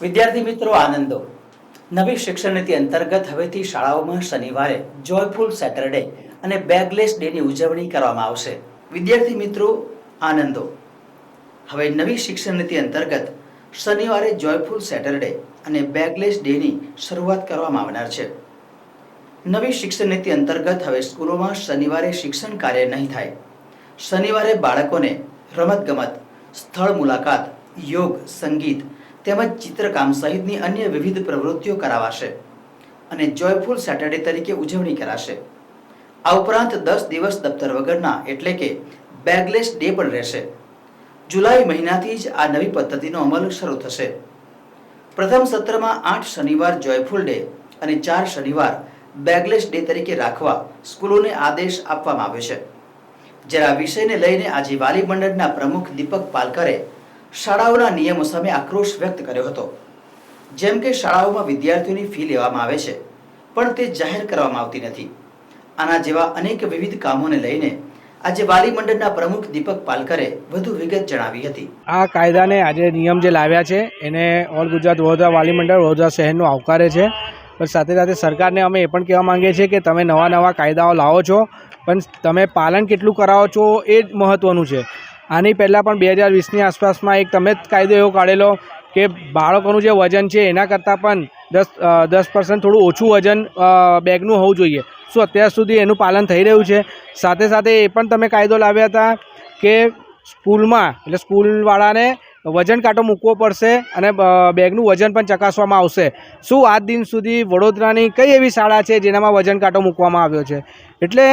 વિદ્યાર્થી મિત્રો, આનંદો. નવી શિક્ષણ નીતિ અંતર્ગત હવેથી શાળાઓમાં શનિવારે જોયફુલ સેટરડે અને બેગલેસ ડેની ઉજવણી કરવામાં આવશે. વિદ્યાર્થી મિત્રો, આનંદો. હવે નવી શિક્ષણ નીતિ અંતર્ગત શનિવારે જોયફુલ સેટરડે અને બેગલેસ ડેની શરૂઆત કરવામાં આવનાર છે. નવી શિક્ષણ નીતિ અંતર્ગત હવે સ્કૂલોમાં શનિવારે શિક્ષણ કાર્ય નહીં થાય. શનિવારે બાળકોને રમતગમત, સ્થળ મુલાકાત, યોગ, સંગીત તેમજ ચિત્રકામ સહિતની અન્ય વિવિધ પ્રવૃત્તિઓ કરાવાશે અને જોયફુલ સેટરડે તરીકે ઉજવણી કરાશે. આ ઉપરાંત દસ દિવસ દફતર વગરના એટલે કે બેગલેસ ડે પણ રહેશે. જુલાઈ મહિનાથી જ આ નવી પદ્ધતિનો અમલ શરૂ થશે. પ્રથમ સત્રમાં આઠ શનિવાર જોયફુલ ડે અને ચાર શનિવાર બેગલેસ ડે તરીકે રાખવા સ્કૂલોને આદેશ આપવામાં આવ્યો છે. જ્યારે આ વિષયને લઈને આજે વાલી મંડળના પ્રમુખ દીપક પાલકરે શાળાઓના નિયમો સામે આક્રોશ વ્યક્ત કર્યો હતો. જેમ કે શાળાઓમાં વિદ્યાર્થીઓની ફી લેવામાં આવે છે, પણ તે જાહેર કરવામાં આવતી નથી. આના જેવા અનેક વિવિધ કામોને લઈને આજે વાલી મંડળના પ્રમુખ દીપક પાલકરે વધુ વિગત જણાવી હતી. આ કાયદાને આજે નિયમ જે લાવ્યા છે, એને ઓલ ગુજરાત વડોદરા વાલી મંડળ, વડોદરા શહેરનો આવકારે છે. પણ સાથે સાથે સરકારને અમે એ પણ કહેવા માંગીએ છીએ કે તમે નવા નવા કાયદાઓ લાવો છો, પણ તમે પાલન કેટલું કરાવો છો એ જ મહત્ત્વનું છે. આની પહેલાં પણ બે હજાર વીસની આસપાસમાં એક તમે જ કાયદો એવો કાઢેલો કે બાળકોનું જે વજન છે એના કરતાં પણ દસ દસ પર્સન્ટ થોડું ઓછું વજન બેગનું હોવું જોઈએ. શું અત્યાર સુધી એનું પાલન થઈ રહ્યું છે? સાથે સાથે એ પણ તમે કાયદો લાવ્યા હતા કે સ્કૂલમાં, એટલે સ્કૂલવાળાને વજન કાંટો મૂકવો પડશે અને બેગનું વજન પણ ચકાસવામાં આવશે. શું આજ દિન સુધી વડોદરાની કઈ એવી શાળા છે જેનામાં વજન કાંટો મૂકવામાં આવ્યો છે? એટલે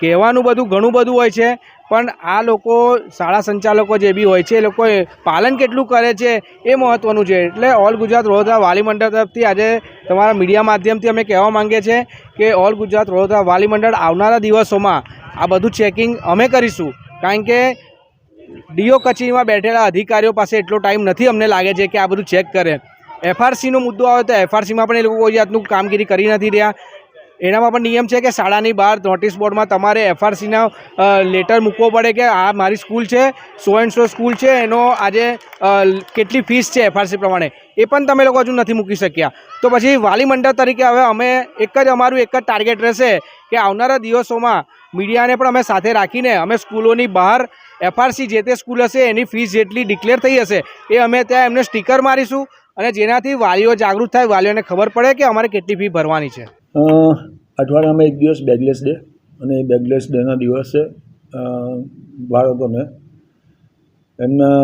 કહેવાનું બધું ઘણું બધું હોય છે પણ આ લોકો શાળા સંચાલકો જે બી હોય છે, એ લોકો પાલન કેટલું કરે છે એ મહત્ત્વનું છે. એટલે ઓલ ગુજરાત વડોદરા વાલી મંડળ તરફથી આજે તમારા મીડિયા માધ્યમથી અમે કહેવા માંગીએ છીએ કે ઓલ ગુજરાત વડોદરા વાલી મંડળ આવનારા દિવસોમાં આ બધું ચેકિંગ અમે કરીશું. કારણ કે ડીઓ કચેરીમાં બેઠેલા અધિકારીઓ પાસે એટલો ટાઈમ નથી અમને લાગે છે કે આ બધું ચેક કરે. એફઆરસીનો મુદ્દો આવે તો એફઆરસીમાં પણ એ લોકો કોઈ જાતનું કામગીરી કરી નથી રહ્યા. એનામાં પણ નિયમ છે કે શાળાની બહાર નોટિસ બોર્ડમાં તમારે એફઆરસીના લેટર મૂકવો પડે કે આ મારી સ્કૂલ છે સો એન્ડ સો સ્કૂલ છે, એનો આજે કેટલી ફીસ છે એફઆરસી પ્રમાણે. એ પણ તમે લોકો હજુ નથી મૂકી શક્યા. તો પછી વાલી મંડળ તરીકે હવે અમે એક જ, અમારું એક જ ટાર્ગેટ રહેશે કે આવનારા દિવસોમાં મીડિયાને પણ અમે સાથે રાખીને અમે સ્કૂલોની બહાર એફઆરસી જે તે સ્કૂલ હશે, એની ફીસ જેટલી ડિક્લેર થઈ હશે, એ અમે ત્યાં એમને સ્ટીકર મારીશું અને જેનાથી વાલીઓ જાગૃત થાય, વાલીઓને ખબર પડે કે અમારે કેટલી ફી ભરવાની છે. અઠવાડિયામાં એક દિવસ બેગલેસ ડે અને એ બેગલેસ ડેના દિવસે બાળકોને એમના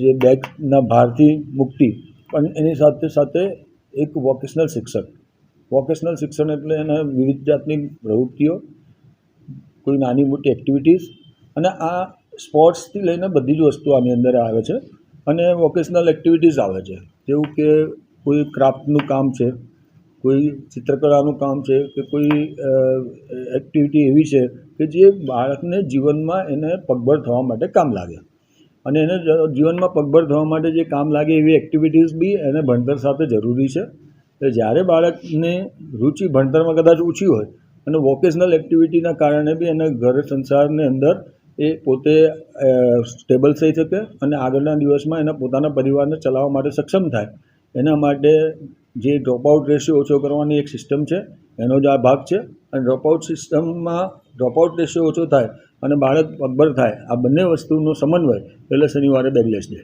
જે બેગના ભારથી મુક્તિ પણ એની સાથે સાથે એક વોકેશનલ શિક્ષક. વોકેશનલ શિક્ષણ એટલે એને વિવિધ જાતની પ્રવૃત્તિઓ, કોઈ નાની મોટી એક્ટિવિટીઝ અને આ સ્પોર્ટ્સથી લઈને બધી જ વસ્તુ આની અંદર આવે છે અને વોકેશનલ એક્ટિવિટીઝ આવે છે. જેવું કે કોઈ ક્રાફ્ટનું કામ છે કોઈ ચિત્રકલાનું કામ છે કે કોઈ એક્ટિવિટી એવી છે કે જે બાળકને જીવનમાં એને પગભર થવા માટે કામ લાગે. અને એને જીવનમાં પગભર થવા માટે જે કામ લાગે એવી એક્ટિવિટીઝ બી એને ભણતર સાથે જરૂરી છે. એટલે જ્યારે બાળકને રુચિ ભણતરમાં કદાચ ઓછી હોય અને વોકેશનલ એક્ટિવિટીના કારણે બી એને ઘર સંસારની અંદર એ પોતે સ્ટેબલ થઈ શકે અને આગળના દિવસમાં એના પોતાના પરિવારને ચલાવવા માટે સક્ષમ થાય. એના માટે જે ડ્રોપઆઉટ રેશિયો ઓછો કરવાની એક સિસ્ટમ છે, એનો જ આ ભાગ છે. અને ડ્રોપઆઉટ સિસ્ટમમાં ડ્રોપઆઉટ રેશિયો ઓછો થાય અને બાળક પગભર થાય. આ બંને વસ્તુનો સમન્વય એટલે શનિવારે બેગલેસ ડે.